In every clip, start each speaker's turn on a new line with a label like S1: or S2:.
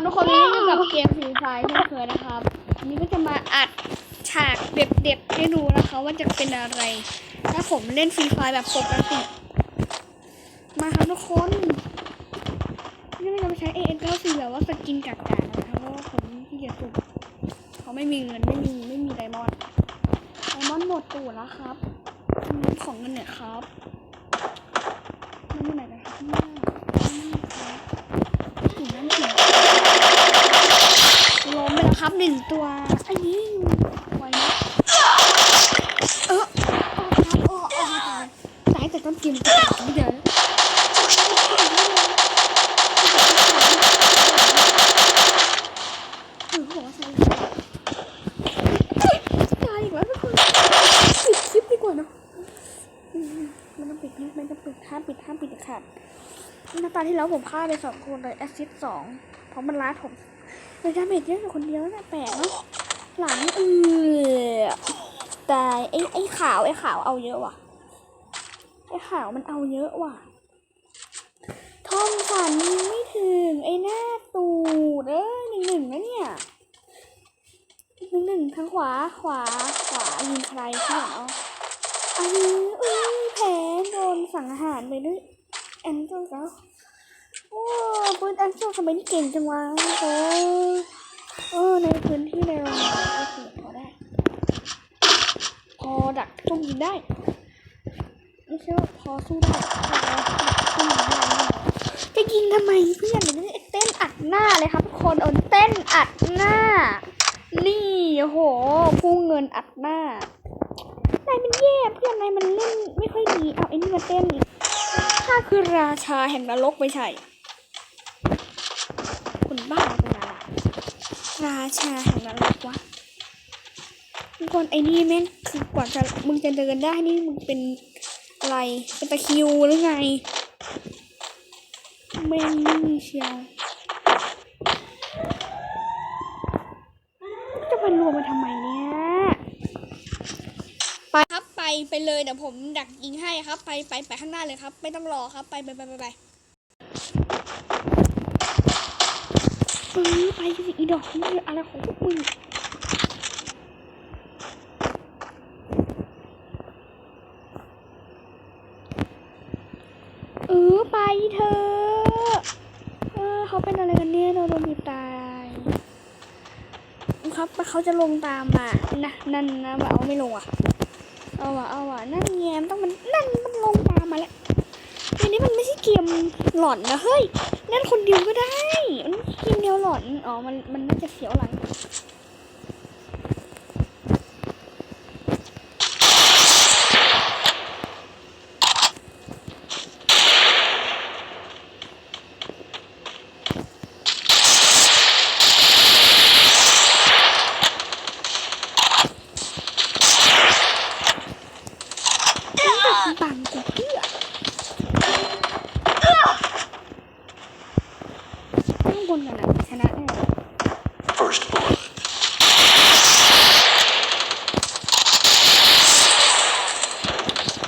S1: ับทุกคนนี้อยู่กับเกมฟรีไฟเช่นเคยนะครับวันนี้ก็จะมาอัดฉากเด็ดๆให้ดูนะคะ ว่าจะเป็นอะไร ถ้าผมเล่นฟรีไฟแบบปกติ มาครับทุกคนนี่เราจะมาใช้ AS 94 แบบว่าสกินกากๆนะคะเพราะว่าผมที่เกียจสุ่มเขาไม่มีเงินไม่มีไม่มีไดมอนด์ไดมอนด์หมดตูดแล้วครับของเงินเนี่ยครับมันอยู่ไหนนะครับข้างหน้านี่ครับถึงนั้นถึง ล้มไปแล้วครับหนึ่งตัว อันนี้ไวนะเออออกครับออกออกตายตายแต่ต้นเกมจะตายไม่เดี๋ยวเออเขาบอกว่าใช่ ตายอีกแล้วทุกคนปิดคลิปดีกว่าเนอะอืมไม่ต้องปิดนะไม่ต้องปิดห้ามปิดห้ามปิดขาดหน้าตาที่แล้วผมฆ่าไปสองคนเลยแอสซิสสองเพราะมันล้าผมเลยดาเมจเยอะกว่าคนเดียวน่ะแปลกเนาะหลังเออตายไอ้ไอ้ขาวไอ้ขาวเอาเยอะว่ะไอ้ขาวมันเอาเยอะว่ะทอมสันยิงไม่ถึงไอ้หน้าตูดเอ้ยหนึ่งหนึ่งนะเนี่ยหนึ่งหนึ่งทั้งข วาขวาขวายิงใครข้างหลังเอาอันนี้อ้ยแผลโดนสังหารไปด้วยแอนเจลแล้วโอ้ปืนอันโซ่ทำไมนี่เก่งจังวะโอ้เออในพื้นที่ในโรงงานโอเคพอได้ พอดักตุ้มยิงได้ไม่ใช่ว่าพอสู้ได้พอดักตุ้มยิงได้จะยิงทำไมเพื่อนเดี๋ยวนี้เต้นอัดหน้าเลยครับทุกคนเอาเต้นอัดหน้า นี่โหพุ่งเงินอัดหน้านายมันแย่เพื่อนนายมันเล่นไม่ค่อยดีเอาไอ้นี่มาเต้นอีกข้าคือราชาแห่งนรกไม่ใช่คนบ้าเป็นอะไรราชาแห่งนรกวะทุกคนไอ้นี่แม่งคือกว่าจะมึงจะเดินได้นี่มึงเป็นอะไรเป็นตะคิวหรือไงแม่งนี่เชียวจะมารวมมาทำไมเนี่ย ไปครับ ไปไปเลยเดี๋ยวผมดักยิงให้ครับ ไปไปไปข้างหน้าเลยครับ ไม่ต้องรอครับ ไปไปไปไปไปเออไปสิอีดอกนี่อะไรของพวกมึงเออไปเถอเออเขาเป็นอะไรกันเนี่ยเราโดนบีบตายครับเขาจะลงตามมานะนั่นนะแบบเอาไม่ลงอะ เอาว่ะเอาว่ะนั่นแงมต้องมันนั่นมันลงตามมาแล้วอันนี้มันไม่ใช่เกมหลอนนะเฮ้ยนั่นคนเดียวก็ได้มันเกมเดียวหลอนอ๋อมันมันน่าจะเสียวหลังกูเพื่อข้างบนกันนะชนะแน่เลย
S2: First blood.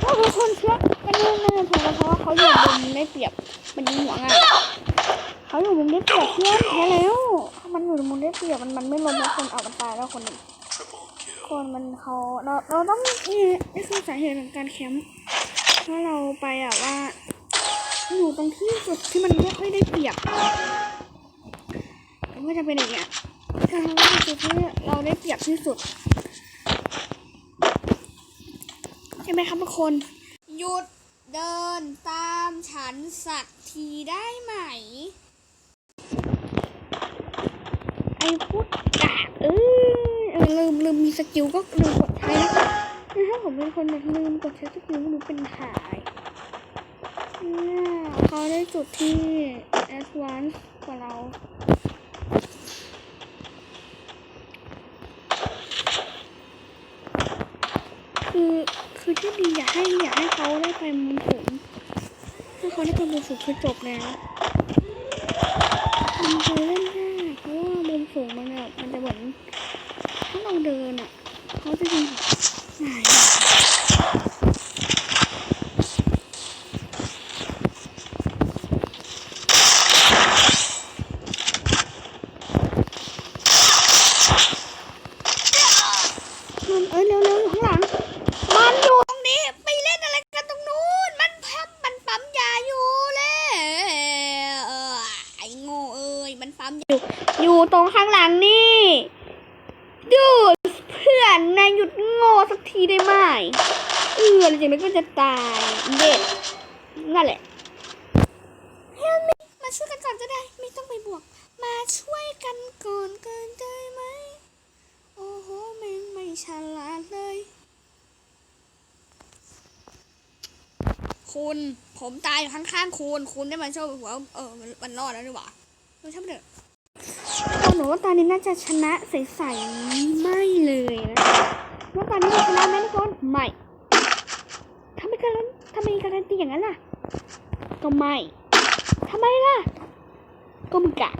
S1: โอ้ทุกคนเชื่อกันแน่ๆเพราะว่าเพราะว่าเขาอยู่มุม ได้เปรียบ มันยิงหัวง่ายเขาอยู่มุมได้เปรียบเพื่อนแพ้แล้ว มันอยู่มุมได้เปรียบมันมันไม่ล้มแล้วคนเอามันตายแล้วคนหนึ่งคนมันเขาเราเราต้องนี่นี่คือสาเหตุของการแคมป์เพราเราไปอะว่าอยู่ตรงที่จุดที่มันไม่ค่อยได้เปรียบมันก็จะเป็นอย่างเงี้ยถ้าเราจุดที่เราได้เปรียบที่สุดใช่ไหมครับทุกคนหยุด เดินตามฉันสักทีได้ไหม ไอ้พูดกากเออเออลืมลืมมีสกิลก็ลืมกดใช้นะถ้าผมเป็นคนแบบลืมกดใช้สกิลไม่รู้เป็นหายเนี่ยเขาได้จุดที่ advance กว่าเราคือ คือที่ดีอยากให้อยากให้เขาได้ไปมุมสูงถ้าเขาได้ไปมุมสูงคือจบแล้วมันจะเล่นาะว่ามุมสูงมันแบบมันจะเหมือนถ้าเราเดินอะเขาจะยิงแบบหาย
S3: มันปั๊ม อยู่
S1: อยู่ตรงข้างหลังนี่ดูเพื่อนนายหยุดโง่สักทีได้ไหมเออแล้วจากนั้นก็จะตายเด็ดนั่นแหละ
S3: มาช่วยกันก่อนก็ได้ ไม่ต้องไปบวก มาช่วยกันก่อนเกินได้ไหมโอ้โหแม่งไม่ฉลาดเลย คุณผมตายอยู่ข้างๆคุณ คุณได้มาช่วยหัวเออมันรอดแล้วนี่หว่าไม่ใช่เถอะ
S1: ตอน หนูว่าตอนนี้น่าจะชนะใสๆไม่เลยนะว่าตอนนี้เราชนะไหมทุกคนไม่ทำไมการันทำไมการันตีอย่างนั้นล่ะ ก็ไม่ทำไมล่ะ ก็มึงกะ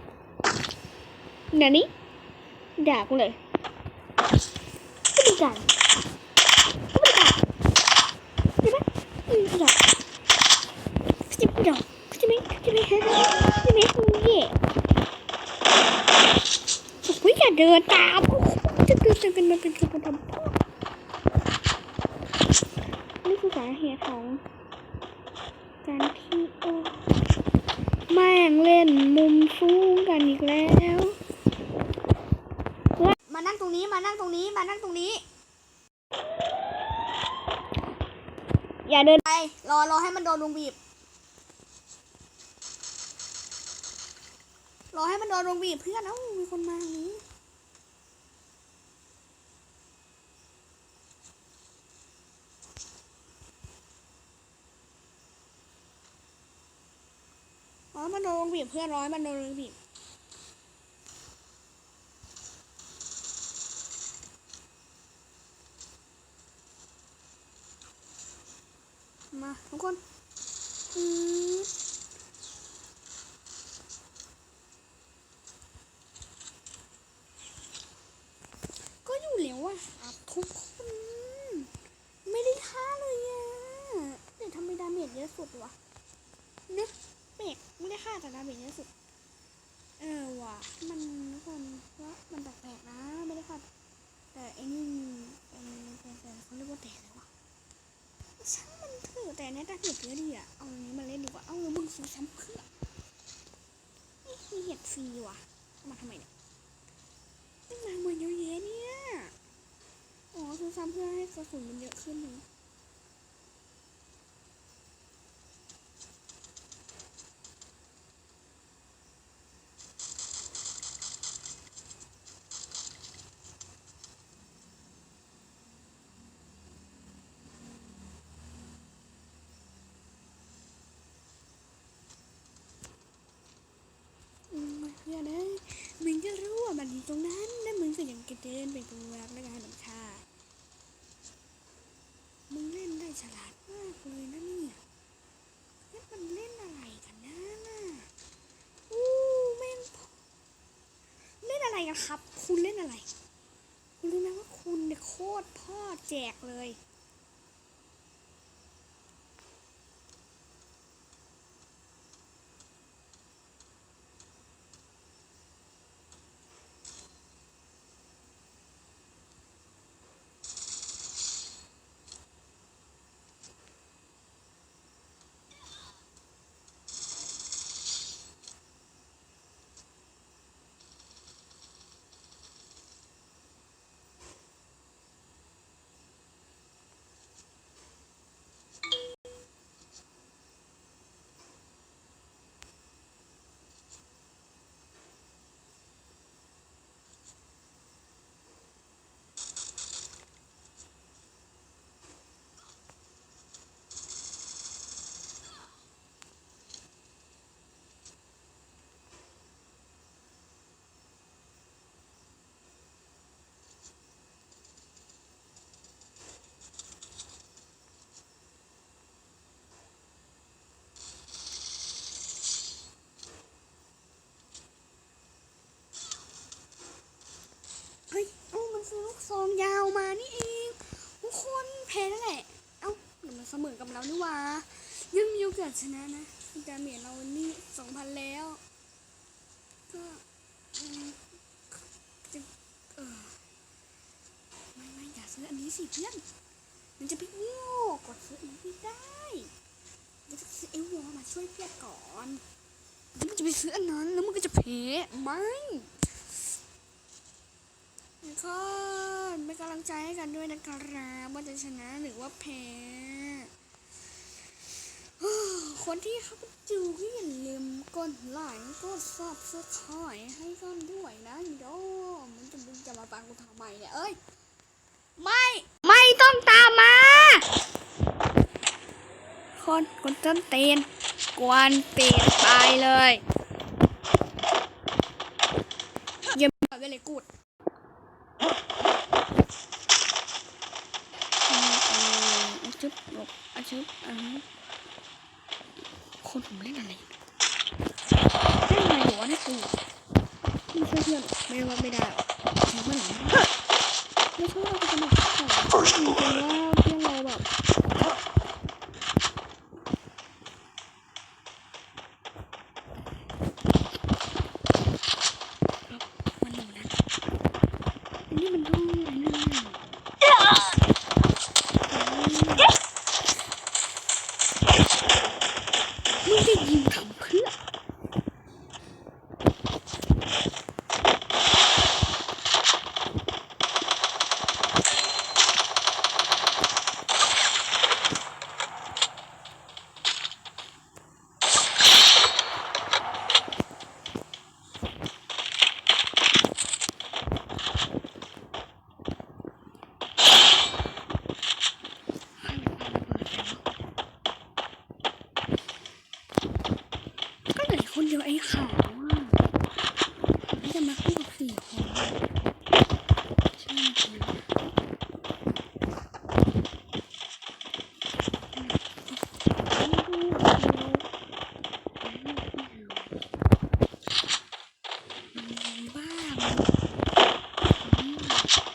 S1: เดี๋ยวนี้ด่ากูเลยก็มึงกะก็มึงกะใช่ไหมอืมด่าก็จะด่าก็จะไม่ก็จะไม่ฮะก็จะไม่มึงเย่ โอ้ยอย่าเดินตามจะเดินจะเป็นมันเป็นกระบวนการพ่อนี่คือสาเหตุของการที่โอ้แม่งเล่นมุมสูงกันอีกแล้ว
S3: มานั่งตรงนี้มานั่งตรงนี้มานั่งตรงนี้
S1: อย่าเดิน
S3: ไป รอรอให้มันโดนวงบีบ รอให้มันโดนวงบีบเพื่อนเอ้ามีคนมาอย่างนี้ รอให้มัน โดนวงบีบเพื่อนร้อยมันโดนวงบีบมาทุกคนอืมก็อยู่แล้วอะครับทุกคน ไม่ได้ฆ่าเลยอะเดี๋ยวทำไมดาเมจเยอะสุดวะเนึกเมกไม่ได้ฆ่าแต่ดาเมจเยอะสุด เออว่ะ มันทุกคนว่ามันแปลกๆนะ ไม่ได้ฆ่าแต่ไอ้นี่เป็นเป็นเป็นเขาเรียกว่าแตกเลยวะ ช่างมัน เล่นเนี้ยดเยอะดีอะ เอาอันนี้มาเล่นดีกว่า เอาเล้วมึงซื้อซ้ำเพื่อนี่มีเห็ดฟรีว่ะ มาทำไมเนี่ยนี่มาเหมือนเยอะแยะเนี่ย อ๋อซื้อซ้ำเพื่อให้กระสุนมันเยอะขึ้นนึงอืมมาเพื่อนเอ้ยมึงก็รู้ว่ามันอยู่ตรงนั้นแล้วมึงก็ยังกระเดินไปตรงรักและงานหลังคามึงเล่นได้ฉลาดมากเลยนะเนี่ยแล้วมันเล่นอะไรกันนะน่ะอู้แม่งเล่ นะครับ คุณเล่นอะไร คุณรู้ไหมว่าคุณเนี่ยโคตรพ่อแจกเลย เฮ้ย เอ้า มัน ซอลูกองยาวมานี่เองทุกคนแพ้แล้วแหละ เอ้าเดี๋ยวมันเสมอกับเรานี่ว่า ยังมีโอกาสชนะนะดาเมจเรานี่สองพันแล้ว ก็จะเออไม่ไม่อย่าซื้ออันนี้สิเพื่อนมันจะไปโง่กดซื้ออันนี้ไม่ได้เดี๋ยวจะซื้อเอวอมาช่วยเพื่อนก่อนมึงจะไปซื้ออันนั้นแล้วมึงก็จะแพ้ไม่แล้วก็เป็นกำลังใจให้กันด้วยนะครับว่าจะชนะหรือว่าแพ้คนที่เข้ามาดูก็อย่าลืมกดไลค์กดซับสไครต์ให้กันด้วยนะโดมันจะมึงจะมาฟังกูทำไมเนี่ยเอ้ยไม่ไม่ต้องตามมา คนคนต้นเตีนกวนเตีนตายเลยเยี่ยมไปเลยกูดอาชุบหลบอาชุบอันนี้คนผมเล่นอะไรเล่นอะไรอยู่วะเนี่ยกูไม่ช่วยเพื่อนไม่ว่าไม่ได้หรอกถือมันหรอไม่ช่วยเราจะมาขอ
S2: First
S3: จริงๆ
S2: blood.
S3: you.